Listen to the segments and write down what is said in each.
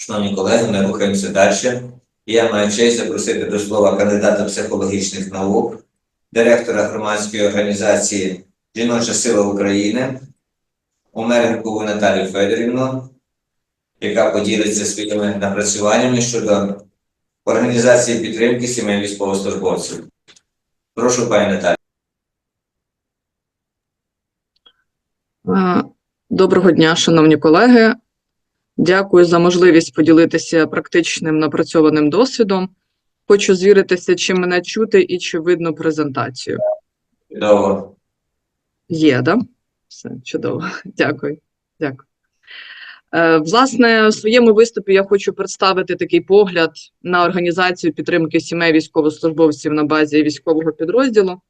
Шановні колеги, ми рухаємося далі. Я маю честь запросити до слова кандидата психологічних наук, директора громадської організації Жіноча сила України Омеренкову Наталію Федорівну, яка поділиться своїми напрацюваннями щодо організації підтримки сімей військовослужбовців. Прошу, пані Наталі. Е, Доброго дня, шановні колеги. Дякую за можливість поділитися практичним напрацьованим досвідом. Хочу звіритися, чи мене чути і чи видно презентацію. Чудово. Є, да? Все чудово. Дякую. Дякую. Е, Власне, в своєму виступі я хочу представити такий погляд на організацію підтримки сімей військовослужбовців на базі військового підрозділу.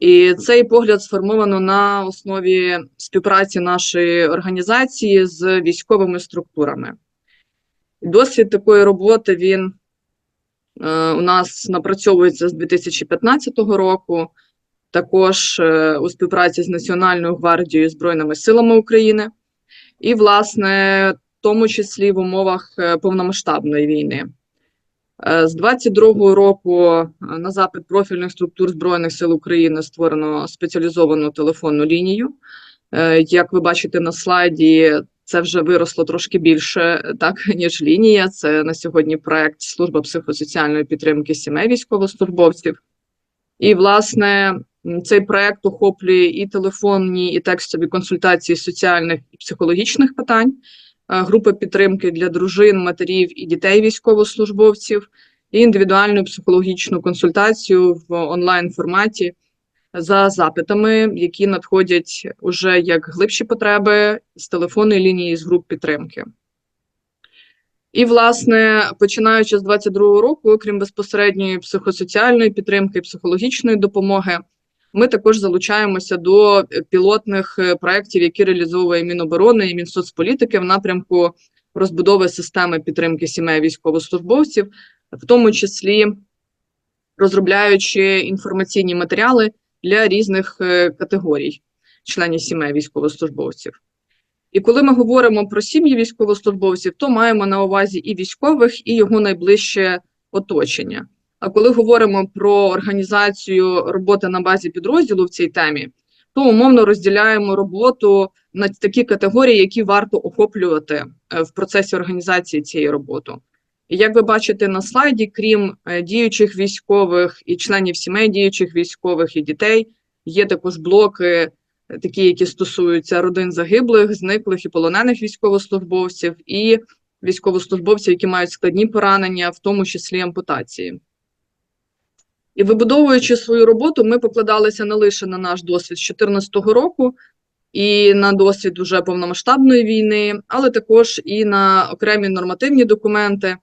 І цей погляд сформовано на основі співпраці нашої організації з військовими структурами. Досвід такої роботи він е, у нас напрацьовується з 2015 року, також е, у співпраці з Національною гвардією Збройними силами України, і, власне, в тому числі в умовах е, повномасштабної війни. Е, З 22-го року е, на запит профільних структур Збройних сил України створено спеціалізовану телефонну лінію. Е, Як ви бачите на слайді, це вже виросло трошки більше, так ніж лінія. Це на сьогодні проект Служба психосоціальної підтримки сімей військовослужбовців. І, власне, цей проект охоплює і телефонні, і текстові консультації соціальних і психологічних питань групи підтримки для дружин, матерів і дітей військовослужбовців, і індивідуальну психологічну консультацію в онлайн форматі за запитами, які надходять уже як глибші потреби з телефонної лінії з груп підтримки. І, власне, починаючи з 22-го року, окрім безпосередньої психосоціальної підтримки, психологічної допомоги, ми також залучаємося до е, пілотних е, проєктів, які реалізовує Міноборони і Мінсоцполітики в напрямку розбудови системи підтримки сімей військовослужбовців, в тому числі розробляючи інформаційні матеріали для різних е, категорій членів сімей військовослужбовців. І коли ми говоримо про сім'ї військовослужбовців, то маємо на увазі і військових, і його найближче оточення. А коли говоримо про організацію роботи на базі підрозділу в цій темі, то умовно розділяємо роботу на такі категорії, які варто охоплювати е, в процесі організації цієї роботи. І як ви бачите на слайді, крім е, діючих військових і членів сімей діючих військових і дітей, є також блоки, е, такі, які стосуються родин загиблих, зниклих і полонених військовослужбовців, і військовослужбовців, які мають складні поранення, в тому числі ампутації. І вибудовуючи свою роботу, ми покладалися не лише на наш досвід з 2014 року і на досвід уже повномасштабної війни, але також і на окремі нормативні документи,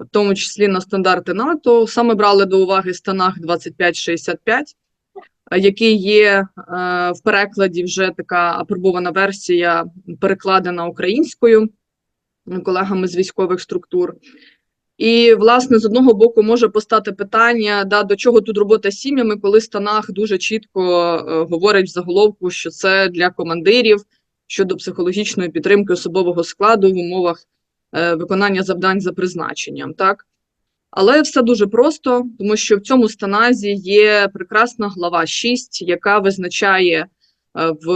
в тому числі на стандарти НАТО. Саме брали до уваги станах 2565, е, який є е, в перекладі вже така апробована версія, перекладена українською колегами з військових структур. І, власне, з одного боку може постати питання, да, до чого тут робота з сім'ями, коли станах дуже чітко е, говорить в заголовку, що це для командирів щодо психологічної підтримки особового складу в умовах е, виконання завдань за призначенням. Так? Але все дуже просто, тому що в цьому станазі є прекрасна глава 6, яка визначає е, в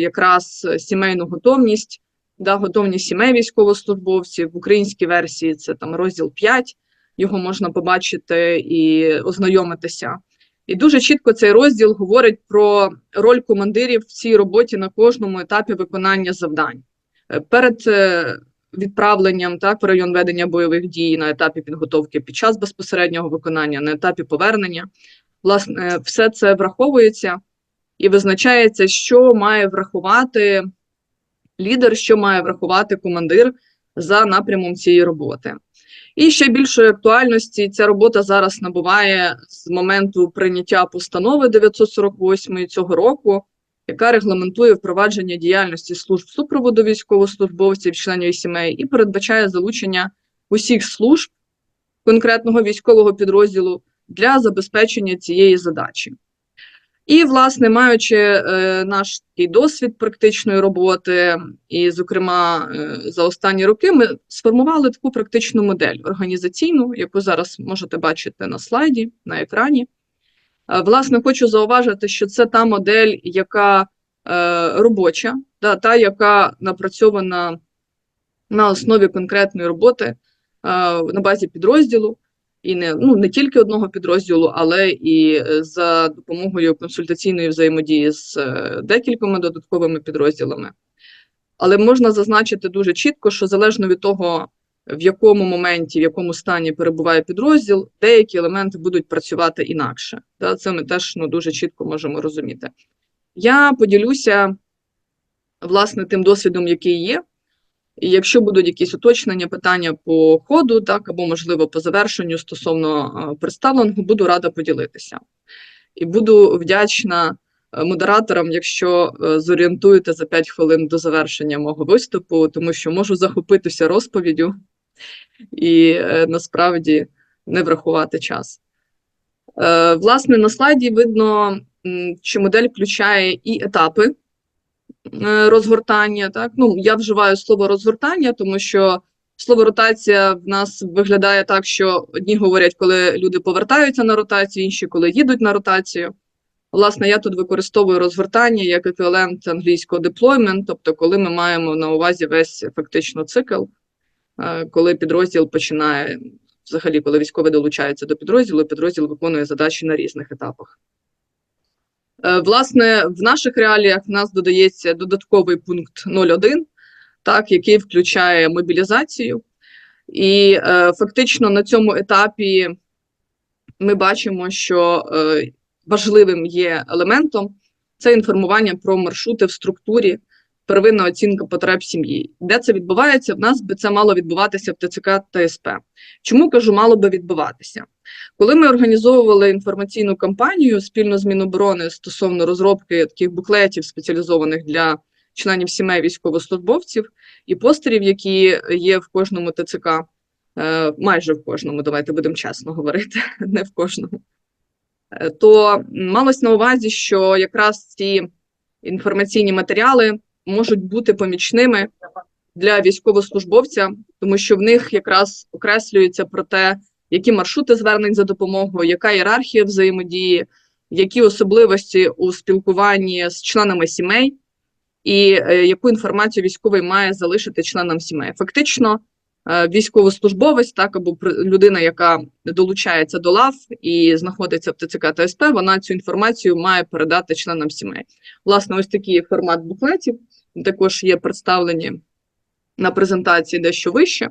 якраз сімейну готовність да, готовність сімей військовослужбовців. В українській версії це там розділ 5, його можна побачити і ознайомитися. І дуже чітко цей розділ говорить про роль командирів в цій роботі на кожному етапі виконання завдань. Е, Перед е, відправленням так, в район ведення бойових дій на етапі підготовки під час безпосереднього виконання, на етапі повернення, власне, все це враховується і визначається, що має врахувати лідер, що має врахувати командир за напрямом цієї роботи. І ще більшої актуальності ця робота зараз набуває з моменту прийняття постанови 948 цього року, яка регламентує впровадження діяльності служб супроводу військовослужбовців, членів сімей і передбачає залучення усіх служб конкретного військового підрозділу для забезпечення цієї задачі. І, власне, маючи е, наш такий досвід практичної роботи, і, зокрема, е, за останні роки ми сформували таку практичну модель організаційну, яку зараз можете бачити на слайді, на екрані. Е, Власне, хочу зауважити, що це та модель, яка е, робоча, да, та, яка напрацьована на основі конкретної роботи е, на базі підрозділу, і не, ну, не тільки одного підрозділу, але і е, за допомогою консультаційної взаємодії з е, декількома додатковими підрозділами. Але можна зазначити дуже чітко, що залежно від того, в якому моменті, в якому стані перебуває підрозділ, деякі елементи будуть працювати інакше. Це ми теж ну, дуже чітко можемо розуміти. Я поділюся власне тим досвідом, який є. І якщо будуть якісь уточнення, питання по ходу, так або можливо по завершенню стосовно представленого, буду рада поділитися. І буду вдячна е, модераторам, якщо е, зорієнтуєте за 5 хвилин до завершення мого виступу, тому що можу захопитися розповіддю і е, насправді не врахувати час. Власне, на слайді видно, що модель включає і етапи розгортання. Так? Ну, я вживаю слово розгортання, тому що слово ротація в нас виглядає так, що одні говорять, коли люди повертаються на ротацію, інші коли їдуть на ротацію. Власне, я тут використовую розгортання як еквівалент англійського deployment, тобто коли ми маємо на увазі весь фактично цикл, е, коли підрозділ починає, взагалі, коли військовий долучається до підрозділу, підрозділ виконує задачі на різних етапах. Е, Власне, в наших реаліях в нас додається додатковий пункт 0.1, так, який включає мобілізацію. І е, фактично на цьому етапі ми бачимо, що е, важливим є елементом це інформування про маршрути в структурі, первинна оцінка потреб сім'ї. Де це відбувається? В нас би це мало відбуватися в ТЦК та СП. Чому кажу, мало би відбуватися? Коли ми організовували інформаційну кампанію спільно з Міноборони стосовно розробки таких буклетів спеціалізованих для членів сімей військовослужбовців і постерів, які є в кожному ТЦК, е, майже в кожному, давайте будемо чесно говорити, не в кожному, е, то малось на увазі, що якраз ці інформаційні матеріали можуть бути помічними для військовослужбовця, тому що в них якраз окреслюється про те, які маршрути звернень за допомогою, яка ієрархія взаємодії, які особливості у спілкуванні з членами сімей, і е, яку інформацію військовий має залишити членам сімей. Фактично, е, військовослужбовець, так або людина, яка долучається до лав і знаходиться в ТЦК та вона цю інформацію має передати членам сімей. Власне, ось такий формат буклетів також є представлені на презентації дещо вище.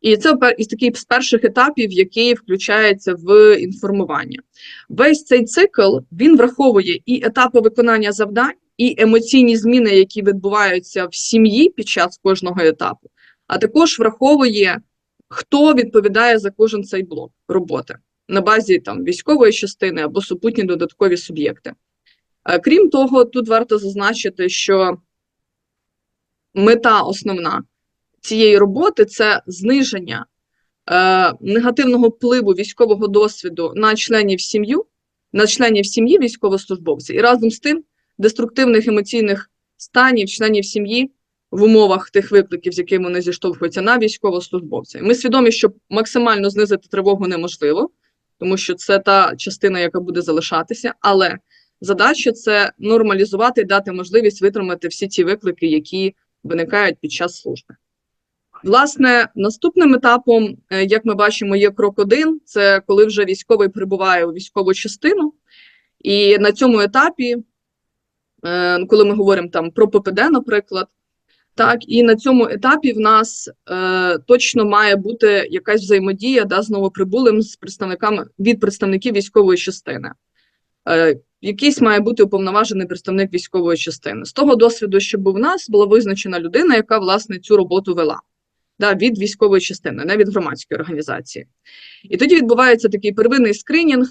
І це із таких з перших етапів, який включається в інформування. Весь цей цикл він враховує і етапи виконання завдань, і емоційні зміни, які відбуваються в сім'ї під час кожного етапу, а також враховує, хто відповідає за кожен цей блок роботи на базі там військової частини або супутні додаткові суб'єкти. Е, Крім того, тут варто зазначити, що мета основна цієї роботи це зниження е, негативного впливу військового досвіду на членів сім'ю, на членів сім'ї військовослужбовців, і разом з тим деструктивних емоційних станів членів сім'ї в умовах тих викликів, з якими вони зіштовхуються на військовослужбовця. Ми свідомі, що максимально знизити тривогу неможливо, тому що це та частина, яка буде залишатися, але задача це нормалізувати і дати можливість витримати всі ті виклики, які виникають під час служби. Власне, наступним етапом, е, як ми бачимо, є крок один: це коли вже військовий прибуває у військову частину, і на цьому етапі, е, коли ми говоримо там про ППД, наприклад, так, і на цьому етапі в нас е, точно має бути якась взаємодія да, з новоприбулим з представниками від представників військової частини. Е, якийсь має бути уповноважений представник військової частини. З того досвіду, що був у нас, була визначена людина, яка власне цю роботу вела да, від військової частини, не від громадської організації. І тоді відбувається такий первинний скринінг,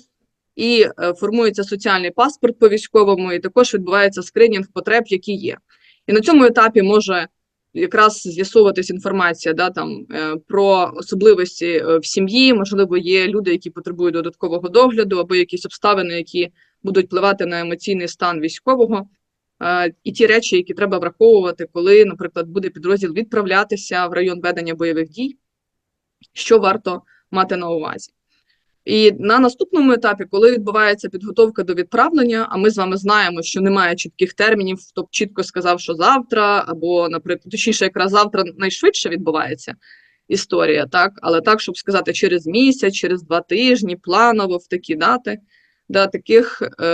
і е, формується соціальний паспорт по військовому, і також відбувається скринінг потреб, які є. І на цьому етапі може якраз з'ясовуватись інформація да, там, е, про особливості е, в сім'ї, можливо, є люди, які потребують додаткового догляду, або якісь обставини, які будуть впливати на емоційний стан військового, е, і ті речі, які треба враховувати, коли, наприклад, буде підрозділ відправлятися в район ведення бойових дій, що варто мати на увазі. І на наступному етапі, коли відбувається підготовка до відправлення, а ми з вами знаємо, що немає чітких термінів, хто б чітко сказав, що завтра, або, наприклад, точніше, якраз завтра найшвидше відбувається історія, так, але так, щоб сказати, через місяць, через два тижні, планово в такі дати. Да, таких е,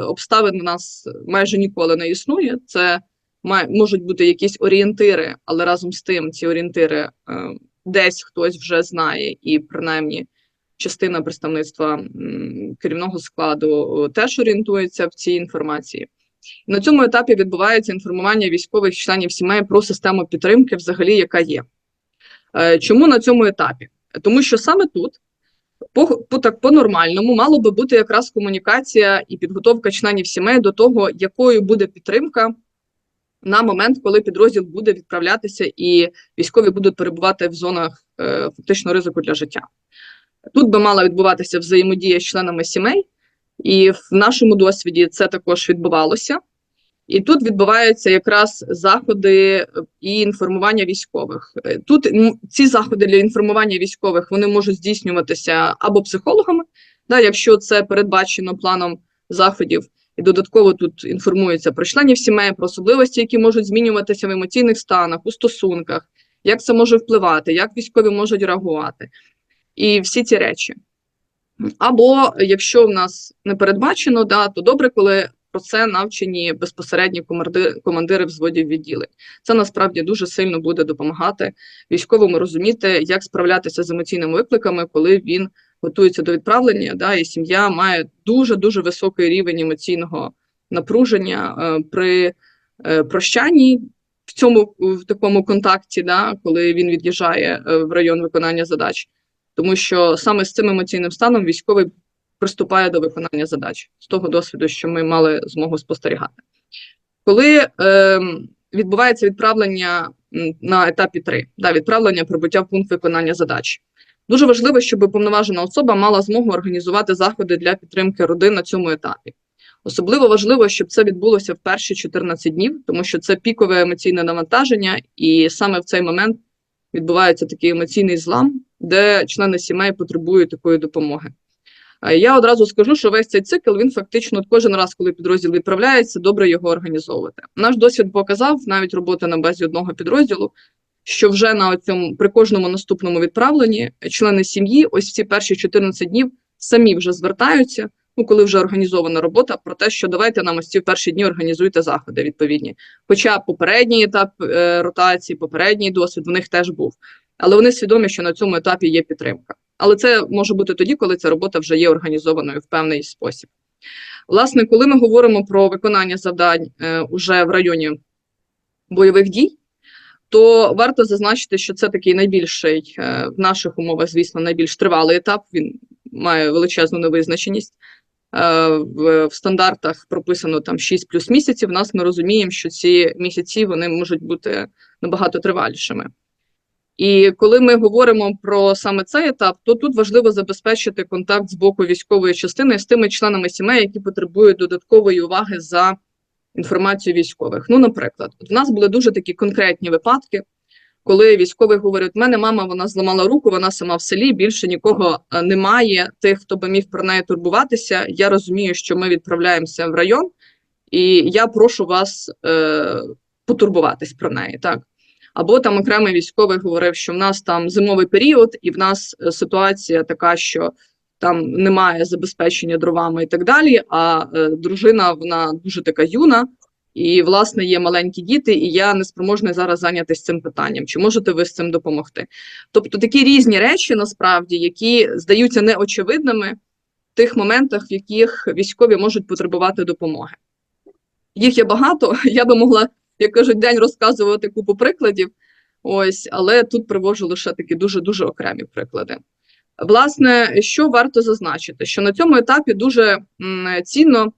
обставин у нас майже ніколи не існує. Це має, можуть бути якісь орієнтири, але разом з тим ці орієнтири е, десь хтось вже знає, і принаймні частина представництва м, керівного складу теж орієнтується в цій інформації. На цьому етапі відбувається інформування військових членів сімей про систему підтримки, взагалі, яка є. Е, Чому на цьому етапі? Тому що саме тут, по, по так по-нормальному, мало би бути якраз комунікація і підготовка членів сімей до того, якою буде підтримка на момент, коли підрозділ буде відправлятися і військові будуть перебувати в зонах е, фактично ризику для життя. Тут би мала відбуватися взаємодія з членами сімей, і в нашому досвіді це також відбувалося. І тут відбуваються якраз заходи е, і інформування військових. Е, Тут ці заходи для інформування військових вони можуть здійснюватися або психологами, да, якщо це передбачено планом заходів, і додатково тут інформується про членів сімей, про особливості, які можуть змінюватися в емоційних станах, у стосунках, як це може впливати, як військові можуть реагувати, і всі ці речі. Або якщо в нас не передбачено, да, то добре, коли про це навчені безпосередні команди- командири взводів відділень. Це насправді дуже сильно буде допомагати військовому розуміти, як справлятися з емоційними викликами, коли він готується до відправлення, да, і сім'я має дуже дуже високий рівень емоційного напруження е, при е, прощанні в цьому в такому контакті, да, коли він від'їжджає е, в район виконання задач, тому що саме з цим емоційним станом військовий приступає до виконання задач з того досвіду, що ми мали змогу спостерігати. Коли е, відбувається відправлення на етапі 3, да, відправлення прибуття в пункт виконання задач, дуже важливо, щоб уповноважена особа мала змогу організувати заходи для підтримки родин на цьому етапі. Особливо важливо, щоб це відбулося в перші 14 днів, тому що це пікове емоційне навантаження, і саме в цей момент відбувається такий емоційний злам, де члени сімей потребують такої допомоги. Я одразу скажу, що весь цей цикл він фактично кожен раз, коли підрозділ відправляється, добре його організовувати. Наш досвід показав навіть робота на базі одного підрозділу, що вже на цьому при кожному наступному відправленні члени сім'ї, ось ці перші 14 днів, самі вже звертаються. Ну, коли вже організована робота, про те, що давайте нам ось ці перші дні організуйте заходи відповідні. Хоча попередній етап е, ротації, попередній досвід в них теж був. Але вони свідомі, що на цьому етапі є підтримка. Але це може бути тоді, коли ця робота вже є організованою в певний спосіб. Власне, коли ми говоримо про виконання завдань е, уже в районі бойових дій, то варто зазначити, що це такий найбільший е, в наших умовах, звісно, найбільш тривалий етап. Він має величезну невизначеність. Е, в, стандартах прописано там 6 плюс місяців. В нас ми розуміємо, що ці місяці вони можуть бути набагато тривалішими. І коли ми говоримо про саме цей етап, то тут важливо забезпечити контакт з боку військової частини з тими членами сімей, які потребують додаткової уваги за інформацією військових. Ну, наприклад, в нас були дуже такі конкретні випадки, коли військовий говорить: мене мама вона зламала руку, вона сама в селі, більше нікого е, немає. Тих, хто би міг про неї турбуватися. Я розумію, що ми відправляємося в район, і я прошу вас е, потурбуватись про неї. Так. Або там окремий військовий говорив, що в нас там зимовий період, і в нас е, ситуація така, що там немає забезпечення дровами і так далі. А е, дружина вона дуже така юна, і власне є маленькі діти, і я не спроможний зараз зайнятися цим питанням. Чи можете ви з цим допомогти? Тобто такі різні речі, насправді, які здаються неочевидними в тих моментах, в яких військові можуть потребувати допомоги. Їх є багато. Я би могла, як кажуть, день розказувати купу прикладів. Ось, але тут привожу лише такі дуже дуже окремі приклади. Власне, що варто зазначити, що на цьому етапі дуже цінно,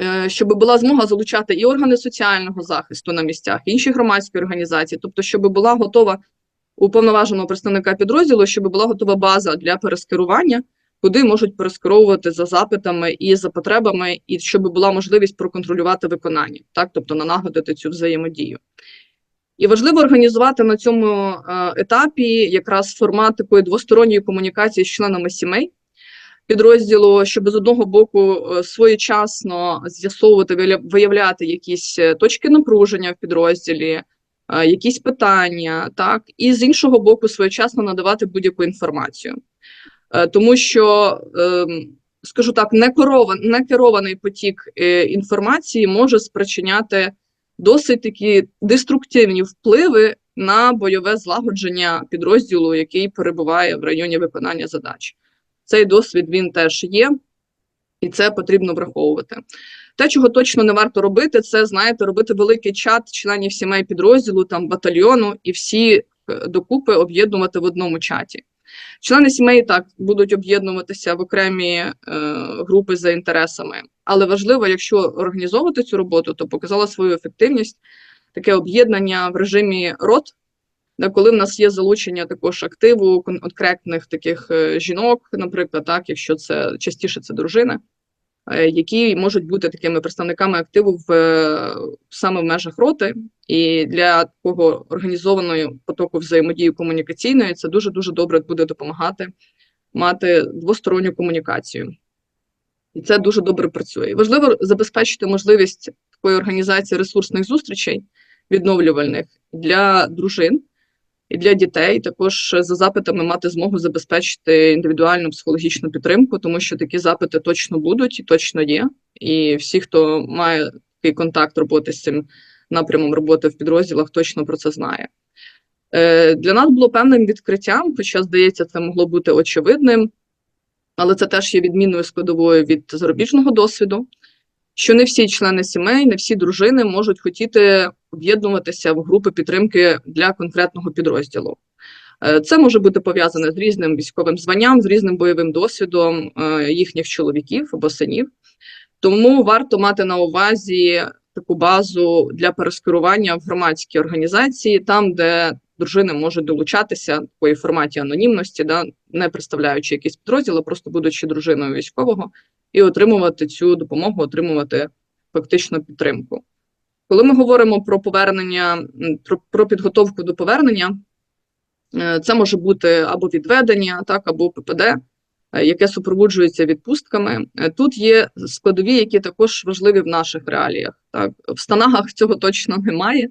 е, щоб була змога залучати і органи соціального захисту на місцях, і інші громадські організації, тобто, щоб була готова уповноваженого представника підрозділу, щоб була готова база для перескерування куди можуть перескеровувати за запитами і за потребами, і щоб була можливість проконтролювати виконання, так, тобто налагодити цю взаємодію. І важливо організувати на цьому е, етапі якраз формат такої двосторонньої комунікації з членами сімей підрозділу, щоб з одного боку е, своєчасно з'ясовувати, виявляти якісь е, точки напруження в підрозділі, якісь питання, так, і з іншого боку, своєчасно надавати будь-яку інформацію. Е, Тому що, ем, скажу так, некерований, некерований потік е, інформації може спричиняти досить такі деструктивні впливи на бойове злагодження підрозділу, який перебуває в районі виконання задач. Цей досвід він теж є, і це потрібно враховувати. Те, чого точно не варто робити, це знаєте, робити великий чат членів сімей підрозділу, там батальйону, і всі е, докупи об'єднувати в одному чаті. Члени сімей так будуть об'єднуватися в окремі е, групи за інтересами, але важливо, якщо організовувати цю роботу, то показала свою ефективність таке об'єднання в режимі рот, де коли в нас є залучення також активу конкретних таких е, жінок, наприклад, так, якщо це частіше це дружини, е, які можуть бути такими представниками активу в е, саме в межах роти, і для такого організованої потоку взаємодії комунікаційної це дуже дуже добре буде допомагати мати двосторонню комунікацію. І це дуже добре працює. Важливо забезпечити можливість такої організації ресурсних зустрічей відновлювальних для дружин і для дітей. Також за запитами мати змогу забезпечити індивідуальну психологічну підтримку, тому що такі запити точно будуть і точно є. І всі, хто має такий контакт роботи з цим напрямом роботи в підрозділах, точно про це знає. Е, Для нас було певним відкриттям, хоча, здається, це могло бути очевидним, але це теж є відмінною складовою від зарубіжного досвіду, що не всі члени сімей, не всі дружини можуть хотіти об'єднуватися в групи підтримки для конкретного підрозділу. Е, Це може бути пов'язане з різним військовим званням, з різним бойовим досвідом е, їхніх чоловіків або синів. Тому варто мати на увазі таку базу для перескерування в громадські організації, там, де дружини можуть долучатися такої форматі анонімності, да, не представляючи якийсь підрозділ, а просто будучи дружиною військового, і отримувати цю допомогу, отримувати фактично підтримку. Коли ми говоримо про повернення, про, про підготовку до повернення, е, це може бути або відведення, так, або ППД, яке супроводжується відпустками. Е, Тут є складові, які також важливі в наших реаліях. Так, в станагах цього точно немає.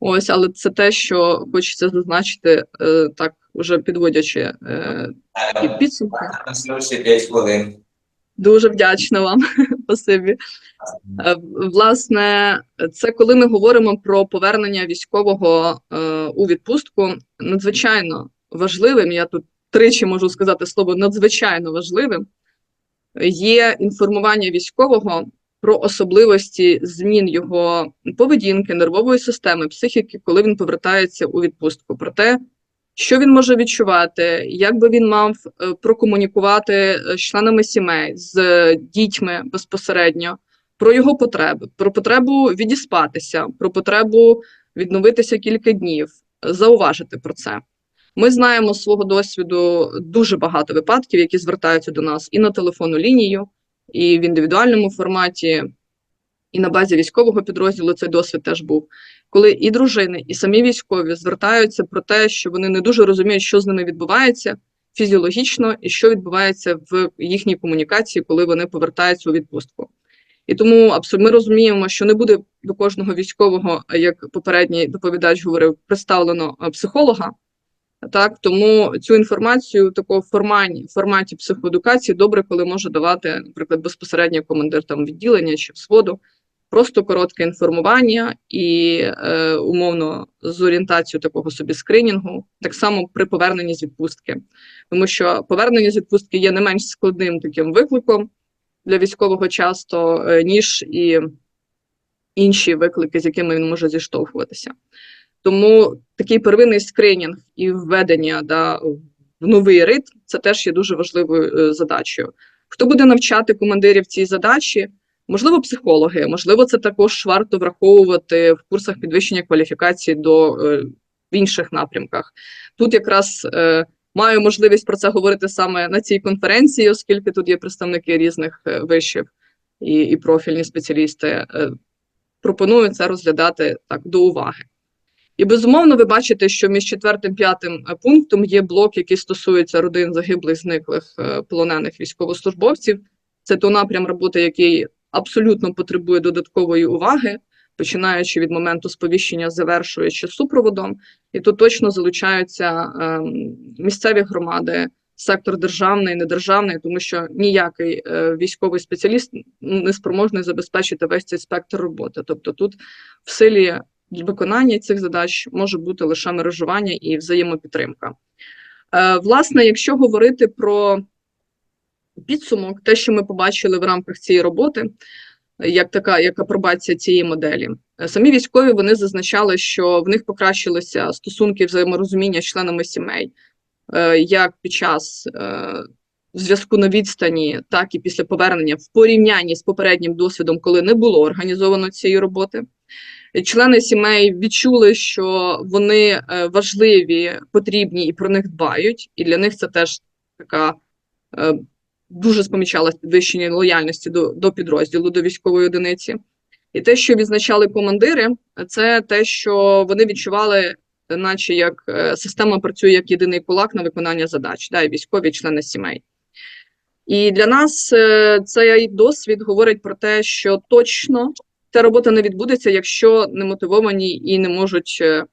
Ось, але це те, що хочеться зазначити, е, так уже підводячи е, підсумки. Слушай, 5 хвилин. Дуже вдячна вам. Спасибі. Е, Власне, це коли ми говоримо про повернення військового е, у відпустку, надзвичайно важливим. Я тут тричі можу сказати слово надзвичайно важливим. Є інформування військового про особливості змін його поведінки, нервової системи, психіки, коли він повертається у відпустку. Про те, що він може відчувати, як би він мав е, прокомунікувати е, з членами сімей, з дітьми безпосередньо, про його потреби, про потребу відіспатися, про потребу відновитися кілька днів, зауважити про це. Ми знаємо з свого досвіду дуже багато випадків, які звертаються до нас і на телефонну лінію, і в індивідуальному форматі, і на базі військового підрозділу цей досвід теж був коли і дружини, і самі військові звертаються про те, що вони не дуже розуміють, що з ними відбувається фізіологічно, і що відбувається в їхній комунікації, коли вони повертаються у відпустку. І тому ми розуміємо, що не буде до кожного військового, як попередній доповідач говорив, представлено е, психолога. Так, тому цю інформацію в такому форматі, форматі психоедукації добре, коли може давати, наприклад, безпосередньо командир там відділення чи взводу, просто коротке інформування і е, умовно з орієнтацією такого собі скринінгу, так само при поверненні з відпустки, тому що повернення з відпустки є не менш складним таким викликом для військового часто, е, ніж і інші виклики, з якими він може зіштовхуватися. Тому такий первинний скринінг і введення да, в новий ритм це теж є дуже важливою е, задачею. Хто буде навчати командирів цій задачі? Можливо, психологи, можливо, це також варто враховувати в курсах підвищення кваліфікації до е, в інших напрямках. Тут якраз е, маю можливість про це говорити саме на цій конференції, оскільки тут є представники різних е, вишів і, і профільні спеціалісти. Е, Пропоную це розглядати так до уваги. І безумовно, ви бачите, що між четвертим п'ятим е, пунктом є блок, який стосується родин загиблих, зниклих е, полонених військовослужбовців. Це той напрям роботи, який абсолютно потребує додаткової уваги, починаючи від моменту сповіщення, завершуючи супроводом. І тут точно залучаються ем, місцеві громади, сектор державний, недержавний, тому що ніякий е, військовий спеціаліст не спроможний забезпечити весь цей спектр роботи. Тобто тут в силі виконання цих задач може бути лише мережування і взаємопідтримка. Е, власне, якщо говорити про підсумок, те, що ми побачили в рамках цієї роботи, як така як апробація цієї моделі, Е, самі військові вони зазначали, що в них покращилися стосунки взаєморозуміння з членами сімей, е, як під час зв'язку на відстані, так і після повернення в порівнянні з попереднім досвідом, коли не було організовано цієї роботи. Члени сімей відчули, що вони е, важливі, потрібні і про них дбають, і для них це теж така е, дуже спомічалась підвищення лояльності до, до підрозділу, до військової одиниці. І те, що відзначали командири, це те, що вони відчували, наче як е, система працює як єдиний кулак на виконання задач, да, і військові члени сімей. І для нас цей досвід говорить про те, що точно ця робота не відбудеться, якщо не мотивовані і не можуть е,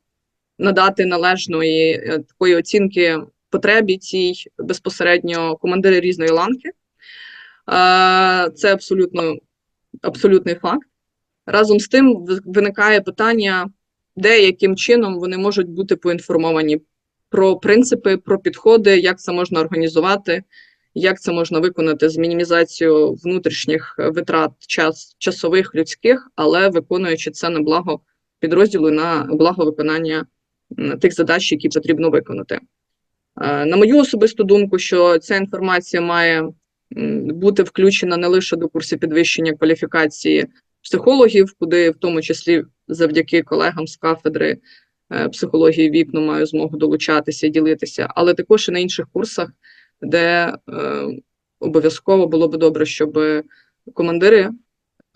надати належної е, такої оцінки потребі цій безпосередньо командири різної ланки. Е, Це абсолютно абсолютний факт. Разом з тим виникає питання, де яким чином вони можуть бути поінформовані про принципи, про підходи, як це можна організувати, як це можна виконати з мінімізацією внутрішніх е, витрат час, часових, людських, але виконуючи це на благо підрозділу, на благо виконання тих задач, які потрібно виконати. Е, На мою особисту думку, що ця інформація має бути включена не лише до курсів підвищення кваліфікації психологів, куди в тому числі завдяки колегам з кафедри е, психології вікну маю змогу долучатися і ділитися, але також і на інших курсах, де е, обов'язково було б добре, щоб командири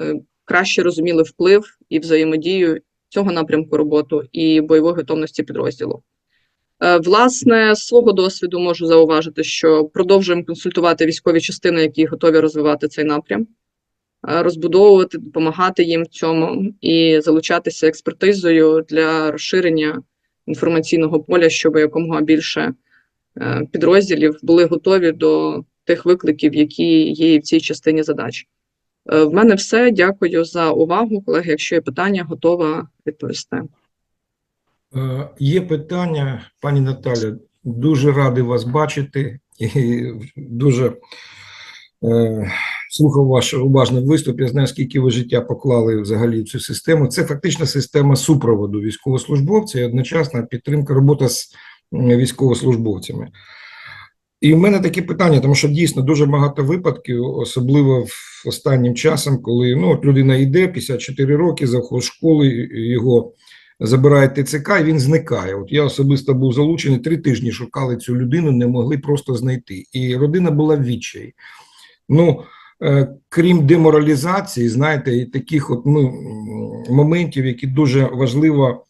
е, краще розуміли вплив і взаємодію цього напрямку роботи і бойової готовності підрозділу. Е, Власне, з свого досвіду можу зауважити, що продовжуємо консультувати військові частини, які готові розвивати цей напрям, е, розбудовувати, допомагати їм в цьому і залучатися експертизою для розширення інформаційного поля, щоб якомога більше підрозділів були готові до тих викликів, які є в цій частині задач. Е, В мене все. Дякую за увагу, колеги. Якщо є питання, готова відповісти. Е, Є питання, пані Наталя. Дуже радий вас бачити і дуже е, слухав ваш уважний виступ. Я знаю, скільки ви життя поклали взагалі в цю систему. Це фактично система супроводу військовослужбовців і одночасна підтримка робота з військовослужбовцями. І в мене такі питання, тому що дійсно дуже багато випадків, особливо в останнім часом, коли ну, от людина йде 54 роки, школу, і його забирає ТЦК, і він зникає. От я особисто був залучений, три тижні шукали цю людину, не могли просто знайти. І родина була в відчаї. Ну, е, крім деморалізації, знаєте, і таких от ну, моментів, які дуже важливо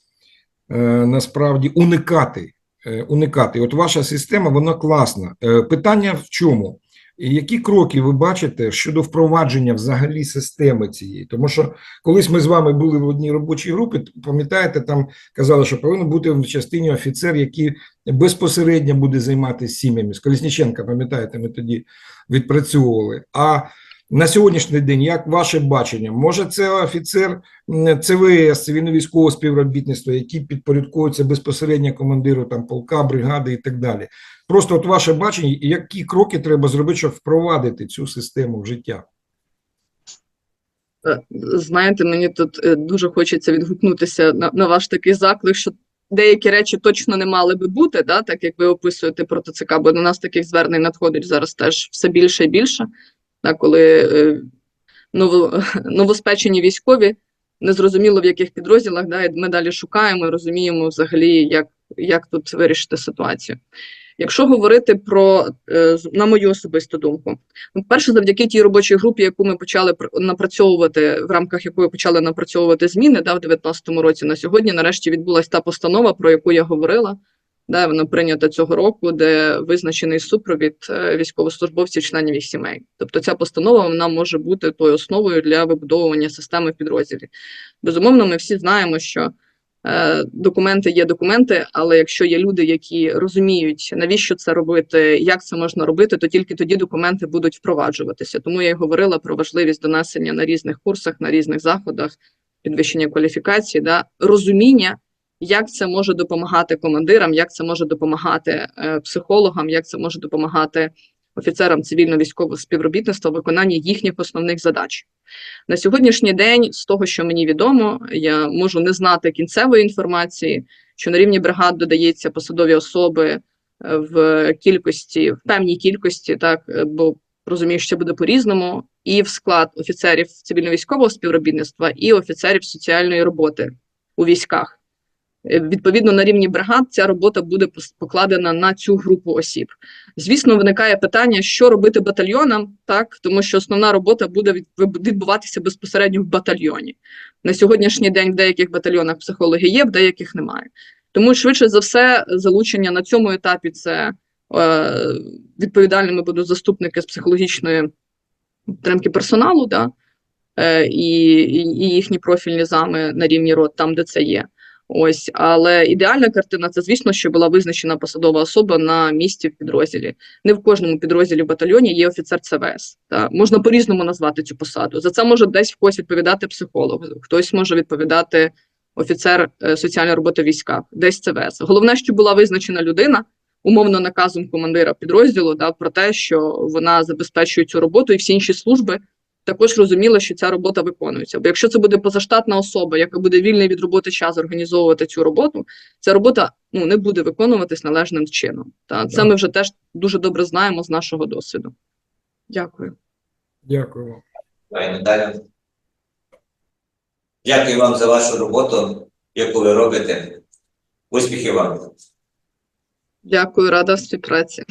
е, насправді уникати. Е, Уникати. От ваша система, вона класна. Е, Питання в чому? Які кроки ви бачите щодо впровадження взагалі системи цієї? Тому що колись ми з вами були в одній робочій групі, пам'ятаєте, там казали, що повинен бути в частині офіцер, який безпосередньо буде займатися сім'ями. З Колісніченка, пам'ятаєте, ми тоді відпрацьовували. А на сьогоднішній день, як ваше бачення, може це офіцер ЦВС, цивільно військового співробітництва, який підпорядковується безпосередньо командиру там полка, бригади і так далі. Просто от ваше бачення, які кроки треба зробити, щоб впровадити цю систему в життя? Е, Знаєте, мені тут е, дуже хочеться відгукнутися на, на ваш такий заклик, що деякі речі точно не мали би бути, да, так як ви описуєте про ТЦК, бо до нас таких звернень надходить зараз теж все більше і більше, да, коли е, ново, новоспечені військові незрозуміло в яких підрозділах, да, і ми далі шукаємо і розуміємо взагалі, як як тут вирішити ситуацію. Якщо говорити про, е, на мою особисту думку, ну, перше, завдяки тій робочій групі, яку ми почали пр- напрацьовувати, в рамках якої почали напрацьовувати зміни да, в 2019 році, на сьогодні нарешті відбулася та постанова, про яку я говорила. Да, вона прийнята цього року, де визначений супровід е, військовослужбовців, членів їх сімей. Тобто ця постанова вона може бути тою основою для вибудовування системи в підрозділі. Безумовно, ми всі знаємо, що е, документи є документи, але якщо є люди, які розуміють, навіщо це робити, як це можна робити, то тільки тоді документи будуть впроваджуватися. Тому я й говорила про важливість донесення на різних курсах, на різних заходах, підвищення кваліфікації, да, розуміння, як це може допомагати командирам, як це може допомагати е, психологам, як це може допомагати офіцерам цивільно-військового співробітництва в виконанні їхніх основних задач. На сьогоднішній день, з того, що мені відомо, я можу не знати кінцевої інформації, що на рівні бригад додається посадові особи е, в кількості, в певній кількості, так е, бо розумію, що буде по-різному, і в склад офіцерів цивільно-військового співробітництва, і офіцерів соціальної роботи у військах. Е, Відповідно, на рівні бригад ця робота буде покладена на цю групу осіб. Звісно, виникає питання, що робити батальйонам, так тому що основна робота буде відбуватися безпосередньо в батальйоні. На сьогоднішній день в деяких батальйонах психологи є, в деяких немає. Тому швидше за все, залучення на цьому етапі це е, відповідальними будуть заступники з психологічної підтримки персоналу, да, е, і, і їхні профільні зами на рівні рот, там, де це є. Ось, але ідеальна картина це, звісно, що була визначена посадова особа на місці в підрозділі. Не в кожному підрозділі в батальйоні є офіцер ЦВС. Та можна по-різному назвати цю посаду. За це може десь в когось відповідати психолог, хтось може відповідати офіцер е, соціальної роботи в військах, десь ЦВС. Головне, щоб була визначена людина, умовно наказом командира підрозділу, да, про те, що вона забезпечує цю роботу, і всі інші служби також розуміли, що ця робота виконується. Бо якщо це буде позаштатна особа, яка буде вільний від роботи час організовувати цю роботу, ця робота ну не буде виконуватись належним чином. Та це Так. ми вже теж дуже добре знаємо з нашого досвіду. Дякую. Дякую вам. Дякую вам за вашу роботу, яку ви робите. Успіхів вам! Дякую, рада співпраці.